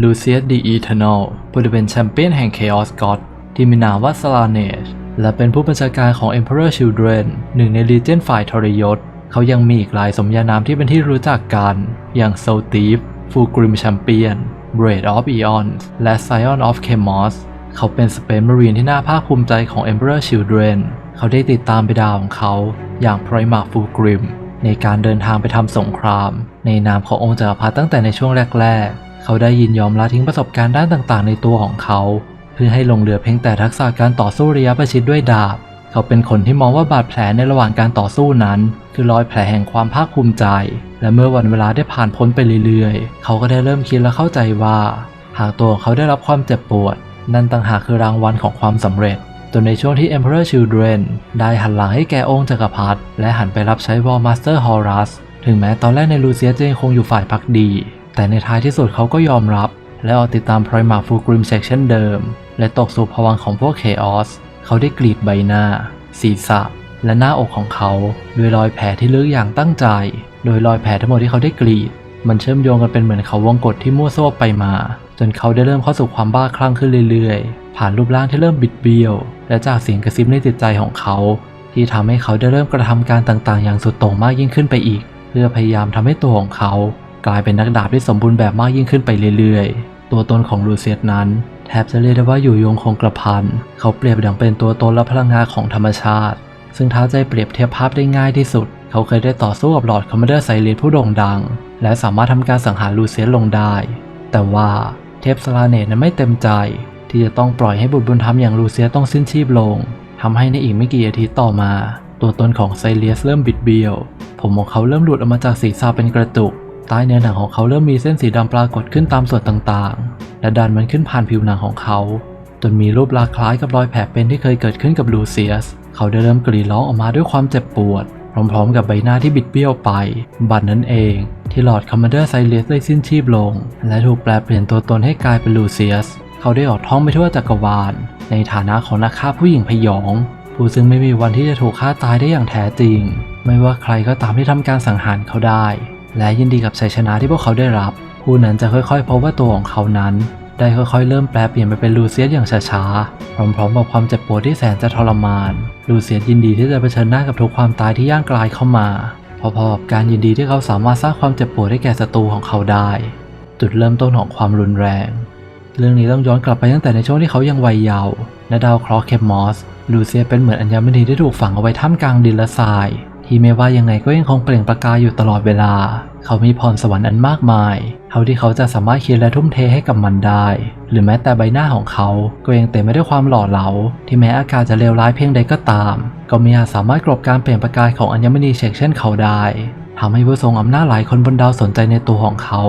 ลูเซียสดีอีเทนอลผู้ได้เป็นแชมเปี้ยนแห่ง Chaos God ที่มีนามว่าสลาเนชและเป็นผู้บัญชาการของ Emperor Children หนึ่งใน Legion ฝ่ายทรยศ เขายังมีอีกหลายสมญานามที่เป็นที่รู้จักกัน อย่าง Soul Thief Fulgrim Champion Blade of Eons และ Scion of Chemos เขาเป็น Space Marine ที่น่าภาคภูมิใจของ Emperor Children เขาได้ติดตามบิดาวของเขา อย่าง Primarch Fulgrim ในการเดินทางไปทำสงคราม ในนามขององค์จักรพรรดิตั้งแต่ในช่วงแรกๆ เขาได้ยินยอมละทิ้งประสบการณ์ด้านต่างๆ ในตัวของเขา เพื่อให้ลงเหลือเพียงแต่ทักษะการต่อสู้ระยะประชิดด้วยดาบ เขาเป็นคนที่มองว่าบาดแผลในระหว่างการต่อสู้นั้น คือรอยแผลแห่งความภาคภูมิใจ และเมื่อวันเวลาได้ผ่านพ้นไปเรื่อยๆ เขาก็ได้เริ่มคิดและเข้าใจว่า หากตัวของเขาได้รับความเจ็บปวด นั่นต่างหากคือรางวัลของความสำเร็จจนในช่วงที่ Emperor Children ได้หันหลังให้แก่องค์จักรพรรดิและหันไปรับใช้ War Master Horus ถึงแม้ตอนแรกในลูเซียจะยังคงอยู่ฝ่ายพักดี แต่ในท้ายที่สุดเขาก็ยอมรับ และออกติดตาม Primarch Fulgrim เช่นเดิม และตกสู่ภวังของพวก Chaos เขาได้กรีดใบหน้า ศีรษะ และหน้าอกของเขาด้วยรอยแผลที่ลึกอย่างตั้งใจ โดยรอยแผลทั้งหมดที่เขาได้กรีด มันเชื่อมโยงกันเป็นเหมือนเขาวงกฏที่มั่วซั่วไปมา จนเขาได้เริ่มเข้าสู่ความบ้าคลั่งขึ้นเรื่อยๆ ผ่านรูปร่างที่เริ่มบิดเบี้ยว และจากเสียงกระซิบในจิตใจของเขา ที่ทำให้เขาได้เริ่มกระทำการต่างๆ อย่างสุดโต่งมากยิ่งขึ้นไปอีก เพื่อพยายามทำให้ตัวของเขา กลายเป็นนักดาบที่สมบูรณ์แบบมากยิ่งขึ้นไปเรื่อยๆ ตัวตนของลูเซียสนั้น แทบจะเรียกได้ว่าอยู่ยงคงกระพัน เขาเปรียบดังเป็นตัวตนและพลังงานของธรรมชาติ ซึ่งถ้าใจเปรียบเทียบภาพได้ง่ายที่สุด เขาเคยได้ต่อสู้กับหลอดคอมมานเดอร์ไซเลสผู้โด่งดัง และสามารถทำการสังหารลูเซียสลงได้ แต่ว่าเทพสลาเนตนั้นไม่เต็มใจ ที่จะต้องปล่อยให้บุตรบุญธรรมอย่างลูเซียสต้องสิ้นชีพลงทำให้ในอีกไม่กี่อาทิตย์ต่อมา ตัวตนของไซเลียสเริ่มบิดเบี้ยว ผมของเขาเริ่มหลุดออกมาจากศีรษะเป็นกระจุก ต้เนื้อหนังของเขาเริ่มมีเส้นสีดำปรากฏขึ้นตามส่วนต่างๆ และดันมันขึ้นผ่านผิวหนังของเขา จนมีรูปลักษณ์คล้ายกับรอยแผลเป็นที่เคยเกิดขึ้นกับลูเซียส เขาได้เริ่มกรีดร้องออกมาด้วยความเจ็บปวด พร้อมๆ กับใบหน้าที่บิดเบี้ยวไป บัดนั้นเองที่ลอร์ดคอมมานเดอร์ไซเลสได้สิ้นชีพลง และถูกแปลเปลี่ยนตัวตนให้กลายเป็นลูเซียส เขาได้ออกท่องไปทั่วจักรวาล ในฐานะของนักฆ่าผู้หญิงพยอง ผู้ซึ่งไม่มีวันที่จะถูกฆ่าตายได้อย่างแท้จริง ไม่ว่าใครก็ตามที่ทำการสังหารเขาได้ และยินดีกับชัยชนะที่พวกเขาได้รับ ผู้นั้นจะค่อยๆพบว่าตัวของเขานั้น ได้ค่อยๆเริ่มแปลเปลี่ยนไปเป็นลูเซียสอย่างช้าๆ พร้อมๆกับความเจ็บปวดที่แสนจะทรมาน ลูเซียสยินดีที่จะเผชิญหน้ากับทุกความตายที่ย่างกลายเข้ามาพอๆกับการยินดีที่เขาสามารถสร้างความเจ็บปวดให้แก่ศัตรูของเขาได้ จุดเริ่มต้นของความรุนแรง เรื่องนี้ต้องย้อนกลับไปตั้งแต่ในช่วงที่เขายังวัยเยาว์และดาวเคราะห์เคมมอสลูเซียเป็นเหมือนอัญมณีที่ถูกฝังเอาไว้ท่ามกลางดินและทราย ที่ไม่ว่ายังไงก็ยังคงเปล่งประกายอยู่ตลอดเวลา เขามีพรสวรรค์อันมากมาย เท่าที่เขาจะสามารถคิดและทุ่มเทให้กับมันได้ หรือแม้แต่ใบหน้าของเขาก็ยังเต็มไปด้วยความหล่อเหลา ที่แม้อากาศจะเลวร้ายเพียงใดก็ตาม ก็ม่อาจสามารถกลบการเปลี่ยนประกายของอัญมณีเชกเช่นเขาได้ทำให้ผู้ทรงอำนาจหลายคนบนดาวสนใจในตัวของเขา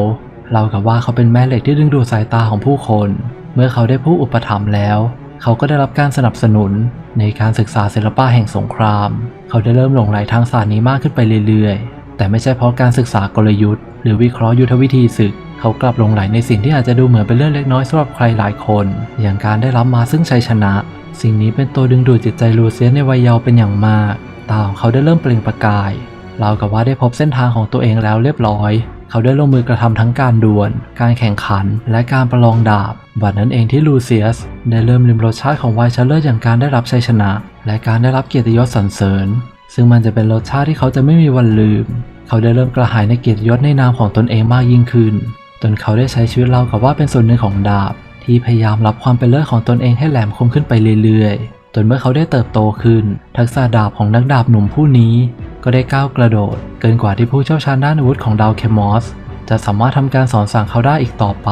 เรากับว่าเขาเป็นแม่เหล็กที่ดึงดูดสายตาของผู้คน เมื่อเขาได้ผู้อุปถัมภ์แล้ว เขาก็ได้รับการสนับสนุนในการศึกษาศิลปะแห่งสงคราม เขาได้เริ่มหลงไหลทางศาสตร์นี้มากขึ้นไปเรื่อยๆ แต่ไม่ใช่เพราะการศึกษากลยุทธ์ หรือวิเคราะห์ยุทธวิธีศึก เขากลับหลงไหลในสิ่งที่อาจจะดูเหมือนเป็นเรื่องเล็กน้อยสำหรับใครหลายคน อย่างการได้รับมาซึ่งชัยชนะ สิ่งนี้เป็นตัวดึงดูดจิตใจลูเซียสในวัยเยาว์เป็นอย่างมาก ตาของเขาได้เริ่มเปล่งประกายราวกับว่าได้พบเส้นทางของตัวเองแล้วเรียบร้อย เขาได้ลงมือกระทำทั้งการดวล การแข่งขัน และการประลองดาบ บัดนั้นเองที่ลูเซียส ได้เริ่มลิมรสชาติของวัยเชลเลอร์อย่างการได้รับชัยชนะ และการได้รับเกียรติยศสรรเสริญ ซึ่งมันจะเป็นรสชาติที่เขาจะไม่มีวันลืม เขาได้เริ่มกระหายในเกียรติยศในนามของตนเองมากยิ่งขึ้น จนเขาได้ใช้ชีวิตราวกับว่าเป็นส่วนหนึ่งของดาบ ที่พยายามรับความเป็นเลิศของตนเองให้แหลมคมขึ้นไปเรื่อยๆ จนเมื่อเขาได้เติบโตขึ้น ทักษะดาบของนักดาบหนุ่มผู้นี้ ก็ได้ก้าวกระโดด เกินกว่าที่ผู้เชี่ยวชาญด้านอาวุธของดาวเคมอสจะสามารถทำการสอนสั่งเขาได้อีกต่อไป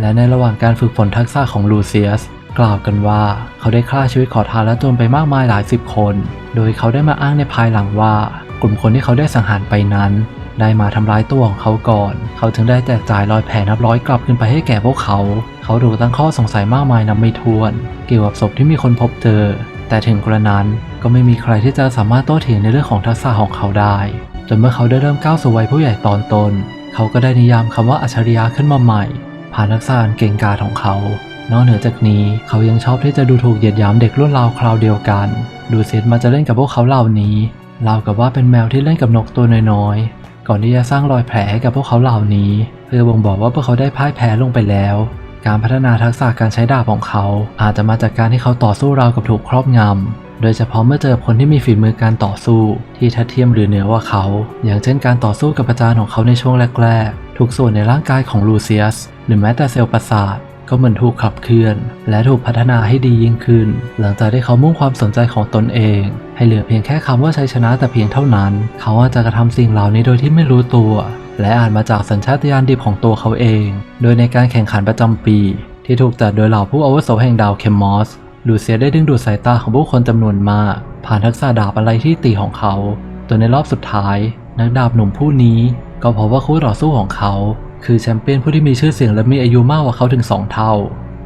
และในระหว่างการฝึกฝนทักษะของลูเซียส กล่าวกันว่าเขาได้ฆ่าชีวิตขอทานและโจรไปมากมายหลายสิบคน โดยเขาได้มาอ้างในภายหลังว่า กลุ่มคนที่เขาได้สังหารไปนั้น ได้มาทำร้ายตัวของเขาก่อน เขาถึงได้แจกจ่ายรอยแผลนับร้อยกลับขึ้นไปให้แก่พวกเขา เขาถูกตั้งข้อสงสัยมากมายนับไม่ถ้วน เกี่ยวกับศพที่มีคนพบเจอ แต่ถึงกระนั้นก็ไม่มีใครที่จะสามารถโต้เถียงในเรื่องของทักษะของเขาได้ จนเมื่อเขาได้เริ่มก้าวสู่วัยผู้ใหญ่ตอนต้นเขาก็ได้นิยามคำว่าอัจฉริยะขึ้นมาใหม่ ผ่านทักษะเก่งกาจของเขา นอกเหนือจากนี้เขายังชอบที่จะดูถูกเหยียดหยามเด็กรุ่นราวคราวเดียวกัน ดูเซตมาจะเล่นกับพวกเขาเหล่านี้ราวกับว่าเป็นแมวที่เล่นกับนกตัวน้อยๆก่อนที่จะสร้างรอยแผลให้กับพวกเขาเหล่านี้ เพื่อบ่งบอกว่าพวกเขาได้พ่ายแพ้ลงไปแล้ว การพัฒนาทักษะการใช้ดาบของเขา อาจจะมาจากการที่เขาต่อสู้ราวกับถูกครอบงำ โดยเฉพาะเมื่อเจอคนที่มีฝีมือการต่อสู้ ที่ทัดเทียมหรือเหนือกว่าเขา อย่างเช่นการต่อสู้กับอาจารย์ของเขาในช่วงแรกๆ ทุกส่วนในร่างกายของลูเซียส หรือแม้แต่เซลล์ประสาทก็เหมือนถูกขับเคลื่อน และถูกพัฒนาให้ดียิ่งขึ้น หลังจากที่เขามุ่งความสนใจของตนเอง ให้เหลือเพียงแค่คำว่าชัยชนะแต่เพียงเท่านั้น เขาอาจจะกระทำสิ่งเหล่านี้โดยที่ไม่รู้ตัว และอาจมาจากสัญชาตญาณดิบของตัวเขาเอง โดยในการแข่งขันประจำปี ที่ถูกจัดโดยเหล่าผู้อาวุโสแห่งดาวเคมอสลูเซียได้ดึงดูดสายตาของผู้คนจำนวนมาก ผ่านทักษะดาบอะไรที่ตีของเขาจนในรอบสุดท้าย นักดาบหนุ่มผู้นี้ ก็พบว่าคู่ต่อสู้ของเขา คือแชมเปี้ยนผู้ที่มีชื่อเสียงและมีอายุมากกว่าเขาถึง2เท่า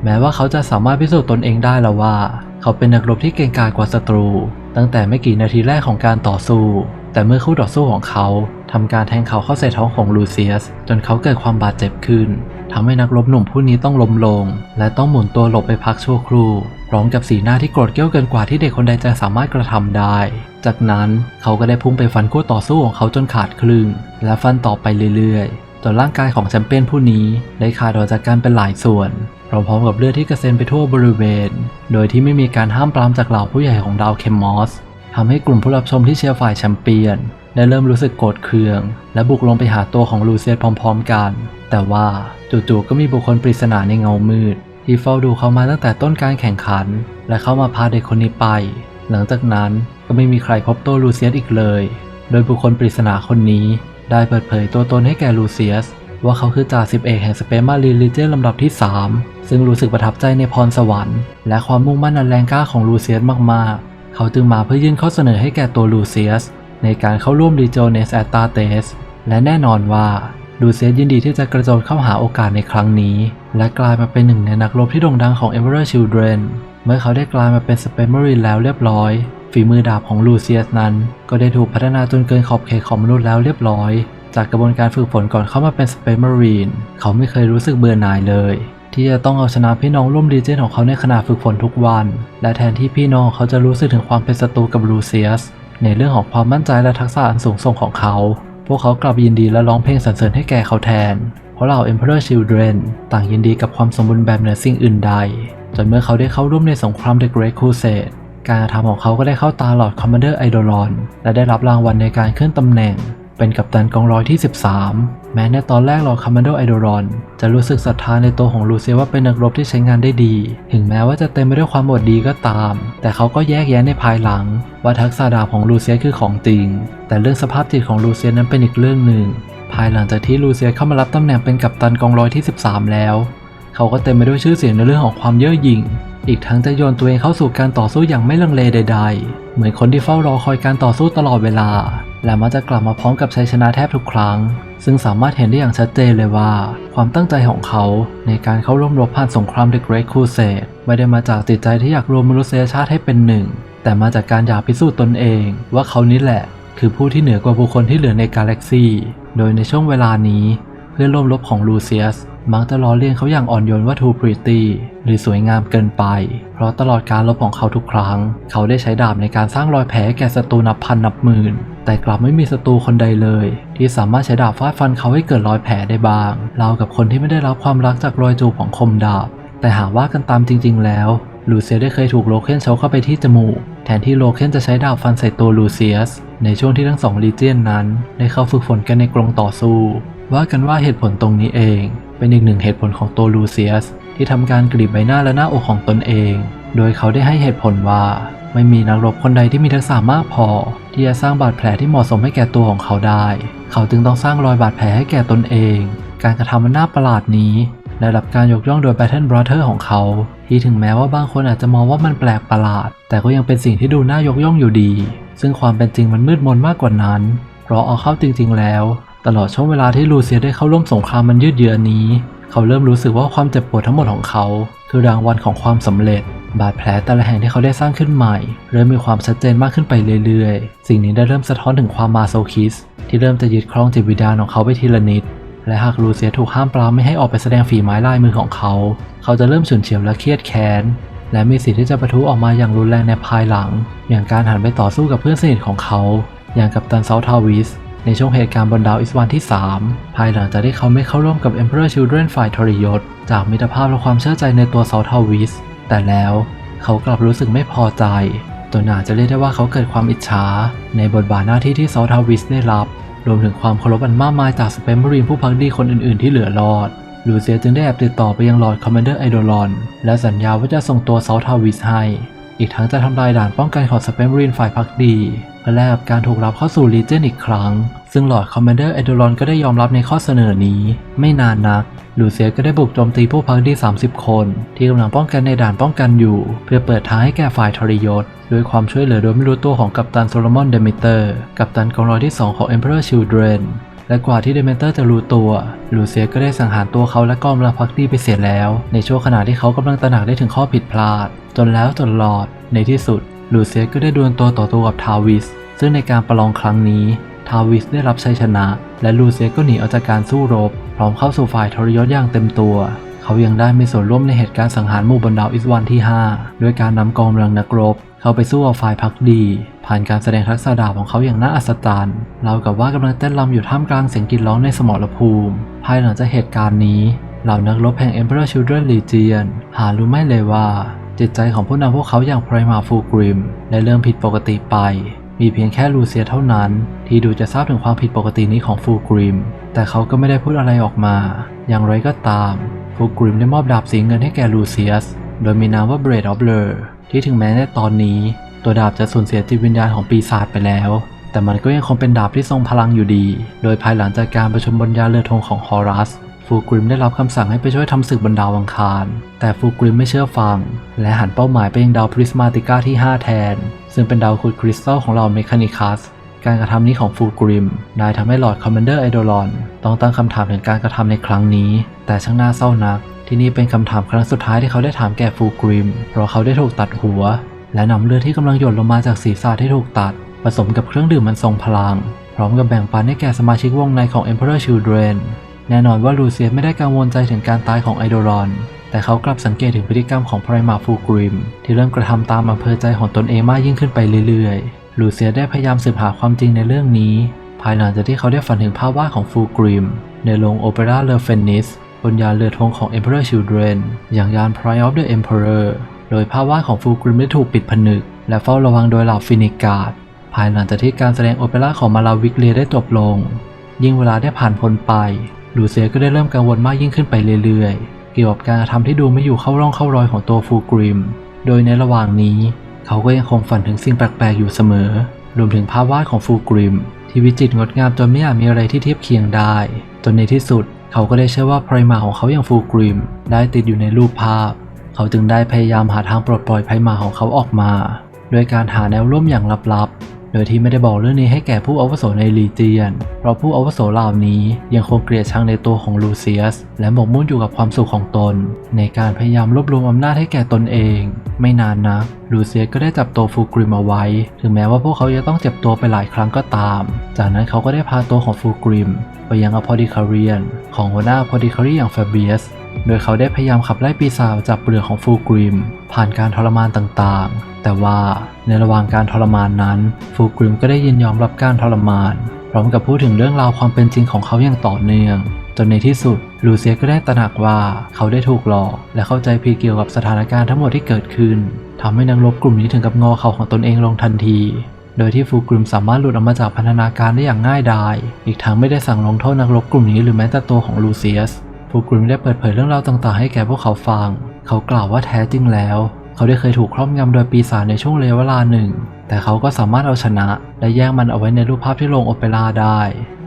แม้ว่าเขาจะสามารถพิสูจน์ตนเองได้แล้วว่า เขาเป็นนักรบที่เก่งกาจกว่าศัตรู ตั้งแต่ไม่กี่นาทีแรกของการต่อสู้ แต่เมื่อคู่ต่อสู้ของเขา ทำการแทงเขาเข้าใส่ท้องของลูเซียส จนเขาเกิดความบาดเจ็บขึ้นทำให้นักรบหนุ่มผู้นี้ต้องล้มลง และต้องหมุนตัวหลบไปพักชั่วครู่พร้อมกับสีหน้าที่โกรธเกรี้ยวเกินกว่าที่เด็กคนใดจะสามารถกระทำได้ จากนั้นเขาก็ได้พุ่งไปฟันคู่ต่อสู้ของเขาจนขาดครึ่ง และฟันต่อไปเรื่อยๆจนร่างกายของแชมเปี้ยนผู้นี้ได้ขาดออกจากกันเป็นหลายส่วนพร้อมๆกับเลือดที่กระเซ็นไปทั่วบริเวณ โดยที่ไม่มีการห้ามปรามจากเหล่าผู้ใหญ่ของดาวเคมมอสทำให้กลุ่มผู้รับชมที่เชียร์ฝ่ายแชมเปี้ยน ได้เริ่มรู้สึกโกรธเคือง และบุกลงไปหาตัวของลูเซียสพร้อมๆกัน แต่ว่าจู่ๆก็มีบุคคลปริศนาในเงามืด ที่เฝ้าดูเขามาตั้งแต่ต้นการแข่งขัน และเข้ามาพาเด็กคนนี้ไป หลังจากนั้นก็ไม่มีใครพบตัวลูเซียสอีกเลย โดยบุคคลปริศนาคนนี้ได้เปิดเผยตัวตนให้แก่ลูเซียสว่าเขาคือจ่าสิบเอกแห่งสเปมารีลิเจนลำดับที่ 3 ซึ่งรู้สึกประทับใจในพรสวรรค์ และความมุ่งมั่นอันแรงกล้าของลูเซียสมากๆ เขาจึงมาเพื่อยื่นข้อเสนอให้แก่ตัวลูเซียส ในการเข้าร่วมลีโจเนสแอตตาเตสและแน่นอนว่าลูเซียสยินดีที่จะกระโจนเข้าหาโอกาสในครั้งนี้ และกลายมาเป็นหนึ่งในนักรบที่โด่งดังของ Emperor Children เมื่อเขาได้กลายมาเป็นสเปมารีนแล้วเรียบร้อย ฝีมือดาบของลูเซียสนั้น ก็ได้ถูกพัฒนาจนเกินขอบเขตของมนุษย์แล้วเรียบร้อย จากกระบวนการฝึกฝนก่อนเข้ามาเป็นสเปมารีนเขาไม่เคยรู้สึกเบื่อหน่ายเลย ที่จะต้องเอาชนะพี่น้องร่วมดีเจนของเขาในขณะฝึกฝนทุกวัน และแทนที่พี่น้องเขาจะรู้สึกถึงความเป็นศัตรูกับลูเซียส ในเรื่องของความมั่นใจและทักษะอันสูงส่งของเขา พวกเขากลับยินดีและร้องเพลงสรรเสริญให้แก่เขาแทน เพราะเหล่า Emperor Children ต่างยินดีกับความสมบูรณ์แบบเหนือสิ่งอื่นใด จนเมื่อเขาได้เข้าร่วมในสงคราม The Great Crusade การทำของเขาก็ได้เข้าตาหลอดคอมมานเดอร์ไอโดรอนและได้รับรางวัลในการขึ้นตำแหน่ง เป็นกัปตันกองร้อยที่ 13 แม้ในตอนแรกหลอดคอมมานเดไอโดรอนจะรู้สึกศรัทธาในตัวของลูเซียว่าเป็นนักรบที่ใช้งานได้ดี ถึงแม้ว่าจะเต็มไปด้วยความอดดีก็ตาม แต่เขาก็แยกแยะในภายหลัง ว่าทักษะดาบของลูเซียคือของจริง แต่เรื่องสภาพจิตของลูเซียนั้นเป็นอีกเรื่องหนึ่ง ภายหลังจากที่ลูเซียเข้ามารับตำแหน่งเป็นกัปตันกองร้อยที่ 13 แล้ว เขาก็เต็มไปด้วยชื่อเสียงในเรื่องของความเย่อหยิ่ง อีกทั้งจะโยนตัวเองเข้าสู่การต่อสู้อย่างไม่ลังเลใด ๆ เหมือนคนที่เฝ้ารอคอยการต่อสู้ตลอดเวลา และมักจะกลับมาพร้อมกับชัยชนะแทบทุกครั้ง ซึ่งสามารถเห็นได้อย่างชัดเจนเลยว่า ความตั้งใจของเขาในการเข้าร่วมรบผ่านสงคราม The Great Crusade ไม่ได้มาจากจิตใจที่อยากรวมมนุษยชาติให้เป็นหนึ่ง แต่มาจากการอยากพิสูจน์ตนเอง ว่าเขานี่แหละ คือผู้ที่เหนือกว่าบุคคลที่เหลือในกาแล็กซีโดยในช่วงเวลานี้ พื่อนร่วมรบของลูเซียสมักจะล้อเลียนเขาอย่างอ่อนโยนว่า too pretty หรือสวยงามเกินไป เพราะตลอดการรบของเขาทุกครั้ง เขาได้ใช้ดาบในการสร้างรอยแผลแก่ศัตรูนับพันนับหมื่น แต่กลับไม่มีศัตรูคนใดเลย ที่สามารถใช้ดาบฟาดฟันเขาให้เกิดรอยแผลได้บ้าง ราวกับคนที่ไม่ได้รับความรักจากรอยจูบของคมดาบ แต่หากว่ากันตามจริง ๆ แล้ว ลูเซียสได้เคยถูกโลเคนเชาเข้าไปที่จมูก แทนที่โลเคนจะใช้ดาบฟันใส่ตัวลูเซียส ในช่วงที่ทั้งสองลีเจียนนั้น ได้เข้าฝึกฝนกันในกรงต่อสู้ ว่ากันว่าเหตุผลตรงนี้เอง เป็นอีกหนึ่งเหตุผลของตัวลูเซียส ที่ทำการกรีดใบหน้าและหน้าอกของตนเอง โดยเขาได้ให้เหตุผลว่า ไม่มีนักรบคนใดที่มีทักษะมากพอ ที่จะสร้างบาดแผลที่เหมาะสมให้แก่ตัวของเขาได้ เขาจึงต้องสร้างรอยบาดแผลให้แก่ตนเอง การกระทำมันน่าประหลาดนี้ ได้รับการยกย่องโดย Battle Brother ของเขา ที่ถึงแม้ว่าบางคนอาจจะมองว่ามันแปลกประหลาด แต่ก็ยังเป็นสิ่งที่ดูน่ายกย่องอยู่ดี ซึ่งความเป็นจริงมันมืดมนมากกว่านั้น เพราะเอาเข้าจริง ๆ แล้ว ตลอดช่วงเวลาที่ลูเซียได้เข้าร่วมสงครามมันยืดเยื้อนี้ เขาเริ่มรู้สึกว่าความเจ็บปวดทั้งหมดของเขา คือรางวัลของความสำเร็จบาดแผลแต่ละแห่งที่เขาได้สร้างขึ้นใหม่ เริ่มมีความชัดเจนมากขึ้นไปเรื่อยๆ สิ่งนี้ได้เริ่มสะท้อนถึงความมาโซคิส ที่เริ่มจะยึดครองจิตวิญญาณของเขาไปทีละนิด และหากลูเซียถูกห้ามปรามไม่ให้ออกไปแสดงฝีไม้ลายมือของเขา เขาจะเริ่มฉุนเฉียวและเครียดแค้น และมีสิทธิ์ที่จะประทุออกมาอย่างรุนแรงในภายหลัง อย่างการหันไปต่อสู้กับเพื่อนสนิทของเขา อย่างกัปตันเซาทาวิส ในช่วงเหตุการณ์บนดาวอิสวานที่ 3 ภายหลังจากที่เขาไม่เข้าร่วมกับ Emperor Children ฝ่ายทรยศ จากมิตรภาพและความเชื่อใจในตัวเซาทาวิส แต่แล้วเขากลับรู้สึกไม่พอใจจนาจจะเรียกได้ว่าเขาเกิดความอิจฉาในบทบาทหน้าที่ที่เซาทาวิสได้รับ รวมถึงความเคารพอันมากมายจากสเปมเบอรีนผู้พักดีคนอื่นๆที่เหลือรอดลูเซียจึงได้แอบติดต่อไปยังลอร์ดคอมมานเดอร์ไอโดลอน และสัญญาว่าจะส่งตัวเซาทาวิสให้ อีกทั้งจะทำลายด่านป้องกันของสเปมเบอรีนฝ่ายพักดีเพื่อแลกกับการถูกรับเข้าสู่ลีเจนอีกครั้ง ซึ่งลอร์ดคอมมานเดอร์ไอโดลอนก็ได้ยอมรับในข้อเสนอนี้ ไม่นานนัก ลูเซียก็ได้บุกโจมตีผู้พักดี30 คน ที่กำลังป้องกันในด่านป้องกันอยู่ เพื่อเปิดทางให้แก่ฝ่ายทรยศด้วยความช่วยเหลือโดยไม่รู้ตัวของกัปตันโซโลมอนเดมิเตอร์ กัปตันกองร้อยที่ 2 ของ Emperor Children และกว่าที่เดเมเตอร์จะรู้ตัว ลูเซียก็ได้สังหารตัวเขาและกองกำลังพักดีไปเสียแล้ว ในช่วงขณะที่เขากำลังตระหนักได้ถึงข้อผิดพลาด จนแล้วจนรอด ในที่สุด ลูเซียก็ได้ดวลตัวต่อตัวกับทาวิส ซึ่งในการประลองครั้งนี้ ทาวิสได้รับชัยชนะ และลูเซียก็หนีออกจากการสู้รบ ร้อมเข้าสู่ฝ่ายทรยศอย่างเต็มตัว เขายังได้มีส่วนร่วมในเหตุการณ์สังหารหมู่บนดาวอิสวันที่ 5 ด้วยการนำกองกำลังนักรบ เข้าไปสู้กับฝ่ายพักดี ผ่านการแสดงทักษะดาบของเขาอย่างน่าอัศจรรย์เรากับว่ากำลังเต้นรำอยู่ท่ามกลางเสียงกรีดร้องในสมรภูมิ ภายหลังจากเหตุการณ์นี้เหล่านักรบแห่ง Emperor Children Legion หารู้ไม่เลยว่า จิตใจของผู้นำพวกเขาอย่างไพรมาฟูกริมได้เริ่มผิดปกติไป มีเพียงแค่ลูเซียเท่านั้น ที่ดูจะทราบถึงความผิดปกตินี้ของฟูกริม แต่เขาก็ไม่ได้พูดอะไรออกมา อย่างไรก็ตามฟูกริมได้มอบดาบสีเงินให้แก่ลูเซียส โดยมีนามว่า Blade of Blur ที่ถึงแม้ในตอนนี้ ตัวดาบจะสูญเสียจิตวิญญาณของปีศาจไปแล้ว แต่มันก็ยังคงเป็นดาบที่ทรงพลังอยู่ดี โดยภายหลังจากการประชุมบนยาเรือธงของฮอรัสฟูกริมได้รับคำสั่งให้ไปช่วยทำศึกบนดาวอังคาร แต่ฟูกริมไม่เชื่อฟัง และหันเป้าหมายไปยังดาวพริสมาติก้าที่ 5 แทน ซึ่งเป็นดาวขุดคริสตัลของเราเมคานิคัส การกระทำนี้ของฟูกริมได้ทำให้หลอร์ดคอมมานเดอร์ไอโดลอนต้องตั้งคำถามถึงการกระทำในครั้งนี้ แต่ช่างน่าเศร้านัก ที่นี่เป็นคำถามครั้งสุดท้ายที่เขาได้ถามแก่ฟูกริม เพราะเขาได้ถูกตัดหัว และนำเลือดที่กำลังหยดลงมาจากศีรษะที่ถูกตัด ผสมกับเครื่องดื่มมันทรงพลัง พร้อมกับแบ่งปันให้แก่สมาชิกวงในของ Emperor Children แน่นอนว่าลูเซียไม่ได้กังวลใจถึงการตายของไอโดรอนแต่เขากลับสังเกตถึงพฤติกรรมของไพรมาฟูกริม ที่เริ่มกระทำตามอำเภอใจของตนเองมากยิ่งขึ้นไปเรื่อยๆ ลูเซียได้พยายามสืบหาความจริงในเรื่องนี้ ภายหลังจากที่เขาได้ฝันถึงภาพวาดของฟูกริม ในโรงโอเปร่าเลอเฟนนิสบนยานเรือธงของ Emperor Children อย่างยาน Pride of the Emperor โดยภาพวาดของฟูกริมได้ถูกปิดผนึก และเฝ้าระวังโดยเหล่าฟินิกาดภายหลังจากที่การแสดงโอเปร่าของมาลาวิกเลียได้จบลง ยิ่งเวลาได้ผ่านพ้นไป ลูเซียก็ได้เริ่มกังวลมากยิ่งขึ้นไปเรื่อยๆ เกี่ยวกับการทำที่ดูไม่อยู่เข้าร่องเข้ารอยของตัวฟูกริม โดยในระหว่างนี้ เขาก็ยังคงฝันถึงสิ่งแปลกๆอยู่เสมอ รวมถึงภาพวาดของฟูกริม ที่วิจิตรงดงามจนไม่อาจมีอะไรที่เทียบเคียงได้ จนในที่สุด เขาก็ได้เชื่อว่าไพรมาของเขาอย่างฟูกริม ได้ติดอยู่ในรูปภาพ เขาจึงได้พยายามหาทางปลดปล่อยไพรมาของเขาออกมา โดยการหาแนวร่วมอย่างลับๆ โดยที่ไม่ได้บอกเรื่องนี้ให้แก่ผู้อาวุโสในลีเจียน เพราะผู้อาวุโสเหล่านี้ยังคงเกลียดชังในตัวของลูเซียส และหมกมุ่นอยู่กับความสุขของตน ในการพยายามรวบรวมอำนาจให้แก่ตนเอง ไม่นานนักลูเซียสก็ได้จับตัวฟูกริมเอาไว้ ถึงแม้ว่าพวกเขาจะต้องเจ็บตัวไปหลายครั้งก็ตาม จากนั้นเขาก็ได้พาตัวของฟูกริม ไปยังอพอดิคาเรียน ของหัวหน้าอพอดิคารีอย่างเฟเบียส โดยเขาได้พยายามขับไล่ปีศาจจากเปลือกของฟูกริม ผ่านการทรมานต่างๆ แต่ว่าในระหว่างการทรมานนั้น ฟูกริมก็ได้ยินยอมรับการทรมาน พร้อมกับพูดถึงเรื่องราวความเป็นจริงของเขาอย่างต่อเนื่อง จนในที่สุดลูเซียก็ได้ตระหนักว่าเขาได้ถูกหลอก และเข้าใจผิดเกี่ยวกับสถานการณ์ทั้งหมดที่เกิดขึ้นทำให้นักรบกลุ่มนี้ถึงกับงอเขาของตนเองลงทันที โดยที่ฟูกริมสามารถหลุดออกมาจากพันธนาการได้อย่างง่ายดาย อีกทั้งไม่ได้สั่งลงโทษนักรบกลุ่มนี้หรือแม้แต่ตัวของลูเซียส ฟูกริมได้เปิดเผยเรื่องราวต่างๆ ให้แก่พวกเขาฟัง เขากล่าวว่าแท้จริงแล้ว เขาได้เคยถูกครอบงำโดยปีศาจในช่วงระยะเวลาหนึ่ง แต่เขาก็สามารถเอาชนะ และแยกมันเอาไว้ในรูปภาพที่โรงโอเปร่าได้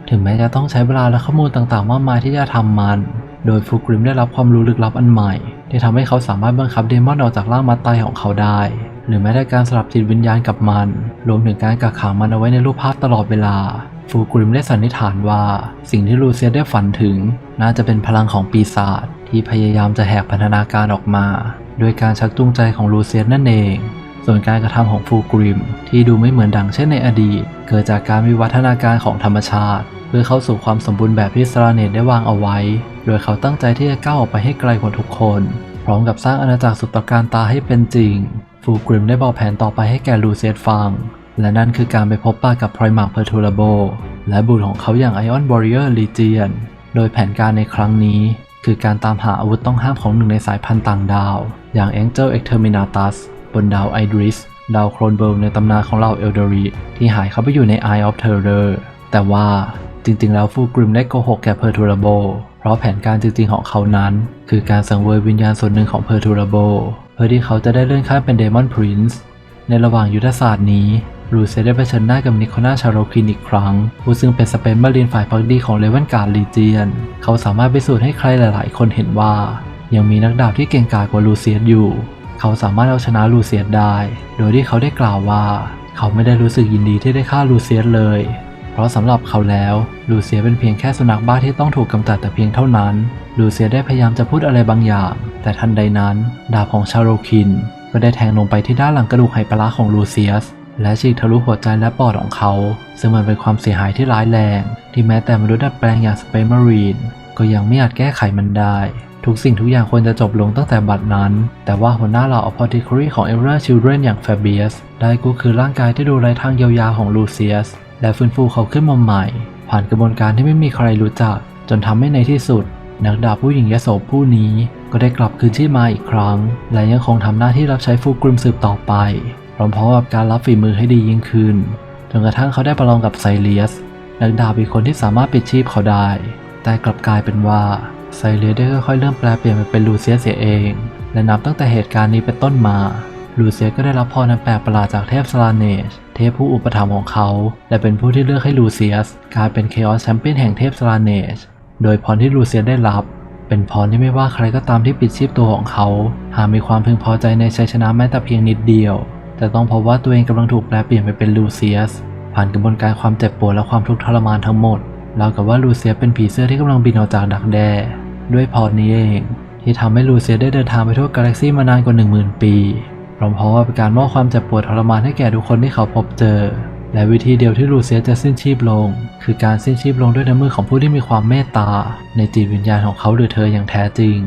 ถึงแม้จะต้องใช้เวลาและข้อมูลต่างๆ มากมายที่จะทำมัน โดยฟูกริมได้รับความรู้ลึกลับอันใหม่ ที่ทำให้เขาสามารถบังคับเดมอนออกจากร่างมัตไตของเขาได้ หรือแม้แต่การสลับจิตวิญญาณกับมัน รวมถึงการกักขังมันเอาไว้ในรูปภาพตลอดเวลา ฟูกริมได้สันนิษฐานว่า สิ่งที่ลูเซียสได้ฝันถึง น่าจะเป็นพลังของปีศาจที่พยายามจะแหกพันธนาการออกมา โดยการชักจูงใจของลูเซียสนั่นเอง ส่วนการกระทำของฟูกริม ที่ดูไม่เหมือนดังเช่นในอดีต เกิดจากการวิวัฒนาการของธรรมชาติ เพื่อเข้าสู่ความสมบูรณ์แบบที่สราเนตได้วางเอาไว้ โดยเขาตั้งใจที่จะก้าวออกไปให้ไกลกว่าทุกคน พร้อมกับสร้างอาณาจักรสุดตระการตาให้เป็นจริง ฟูกริมได้บอกแผนต่อไปให้แก่ลูเซียสฟัง และนั่นคือการไปพบปะกับพร i มา p เพอร์ทู a โบและบุตรของเขาอย่างไอออนบอริเออร์ลีเจียน โดยแผนการในครั้งนี้ คือการตามหาอาวุธต้องห้ามของหนึ่งในสายพันธุ์ต่างดาว อย่าง Angel Exterminatus บนดาวไอดริสดาวโครนเบิร์กในตำนานของเหล่าเอลเดอรีที่หายเข้าไปอยู่ใน Eye of Terror แต่ว่าจริงๆ แล้วฟูกริมได้โกหกแก่เพอร์ทู a โบเพราะแผนการจริงๆของเขานั้น คือการสังเวยวิญญาณส่วนหนึ่งของเพอร์ทู a โบเพื่อที่เขาจะได้เลื่อนขั้นเป็นเดมอนพรินซ์ในระหว่างยุทธศาสตร์นี้ รูเซียได้เผชิญหน้ากับนิโคนาชาโรคินอีกครั้ง ผู้ซึ่งเป็นสเปนมารีนฝ่ายพักดีของเลเวนการ์ลีเจียน เขาสามารถพิสูจน์ให้ใครหลาย ๆ คนเห็นว่า ยังมีนักดาบที่เก่งกาจกว่าลูเซียสอยู่ เขาสามารถเอาชนะลูเซียสได้ โดยที่เขาได้กล่าวว่า เขาไม่ได้รู้สึกยินดีที่ได้ฆ่าลูเซียสเลย เพราะสำหรับเขาแล้วลูเซียเป็นเพียงแค่สุนัขบ้าที่ต้องถูกกำจัดแต่เพียงเท่านั้น ลูเซียได้พยายามจะพูดอะไรบางอย่าง แต่ทันใดนั้น ดาบของชาโรคินก็ได้แทงลงไปที่ด้านหลังกระดูกไหปลาร้าของลูเซียส และฉีกทะลุหัวใจและปอดของเขา ซึ่งมันเป็นความเสียหายที่ร้ายแรง ที่แม้แต่มนุษย์ดัดแปลงอย่างสเปนมารีนก็ยังไม่อาจแก้ไขมันได้ ทุกสิ่งทุกอย่างควรจะจบลงตั้งแต่บัดนั้น แต่ว่าหัวหน้าเหล่าอพอติคอรีของเอเวอร์ชิลเดรนอย่างแฟเบียสได้กู้คืนร่างกายที่ดูไร้ทางเยียวยาของลูเซียส และฟื้นฟูเขาขึ้นมาใหม่ ผ่านกระบวนการที่ไม่มีใครรู้จัก จนทำให้ในที่สุด นักดาบผู้หญิงยโสผู้นี้ ก็ได้กลับคืนชีพมาอีกครั้ง และยังคงทำหน้าที่รับใช้ฟูกริมสืบต่อไป พร้อมๆกับการรับฝีมือให้ดียิ่งขึ้น จนกระทั่งเขาได้ประลองกับไซเลียสนักดาบอีกคนที่สามารถปิดชีพเขาได้ แต่กลับกลายเป็นว่าไซเลียสได้ค่อยๆเริ่มแปลเปลี่ยนไปเป็นลูเซียสเสียเอง และนับตั้งแต่เหตุการณ์นี้เป็นต้นมา ลูเซียสก็ได้รับพรอันแปลกประหลาดจากเทพสลาเนช เทพผู้อุปถัมภ์ของเขา และเป็นผู้ที่เลือกให้ลูเซียสกลายเป็นเคออสแชมเปี้ยนแห่งเทพสลาเนช โดยพรที่ลูเซียสได้รับเป็นพรที่ไม่ว่าใครก็ตามที่ปิดชีพตัวของเขา หากมีความพึงพอใจในชัยชนะแม้แต่เพียงนิดเดียว แต่ต้องพบว่าตัวเองกำลังถูกแปลเปลี่ยนไปเป็นลูเซียส ผ่านกระบวนการความเจ็บปวดและความทุกข์ทรมานทั้งหมดราวกับว่าลูเซียสเป็นผีเสื้อที่กำลังบินออกจากดักแด้ด้วยพรนี้เอง ที่ทำให้ลูเซียสได้เดินทางไปทั่วกาแล็กซี่มานานกว่า 10,000 ปีพร้อมๆกับการมอบความเจ็บปวดทรมานให้แก่ทุกคนที่เขาพบเจอ และวิธีเดียวที่ลูเซียสจะสิ้นชีพลง คือการสิ้นชีพลงด้วยน้ำมือของผู้ที่มีความเมตตา ในจิตวิญญาณของเขาหรือเธออย่างแท้จริง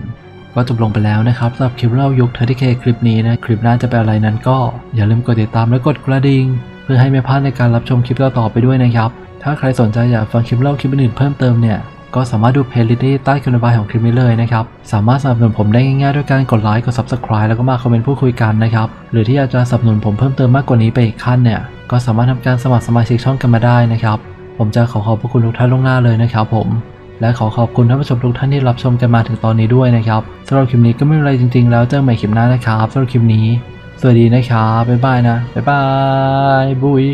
ก็จบลงไปแล้วนะครับสำหรับคลิปเล่ายุคเทอร์ที่เคคลิปนี้นะคลิปหน้าจะเป็นอะไรนั้นก็อย่าลืมกดติดตามและกดกระดิ่งเพื่อให้ไม่พลาดในการรับชมคลิปต่อๆไปด้วยนะครับ ถ้าใครสนใจอยากฟังคลิปเล่าคลิปอื่นเพิ่มเติมเนี่ยก็สามารถดูเพลย์ลิสต์ที่ใต้คลิปบายของคลิปนี้เลยนะครับ สามารถสนับสนุนผมได้ง่ายๆด้วยการกดไลค์ กด Subscribe แล้วก็มาคอมเมนต์พูดคุยกันนะครับ หรือที่อยากจะสนับสนุนผมเพิ่มเติมมากกว่านี้ไปอีกขั้นเนี่ย ก็สามารถทำการสมัครสมาชิกช่องกันมาได้นะครับ ผมจะขอขอบพระคุณทุกท่านล่วงหน้าเลยนะครับผม และขอขอบคุณท่านผู้ชมทุกท่านที่รับชมกันมาถึงตอนนี้ด้วยนะครับสำหรับคลิปนี้ก็ไม่มีอะไรจริง ๆ แล้วเจอกันใหม่คลิปหน้านะครับสำหรับคลิปนี้ สวัสดีนะครับบ๊ายบายนะบ๊ายบายบุย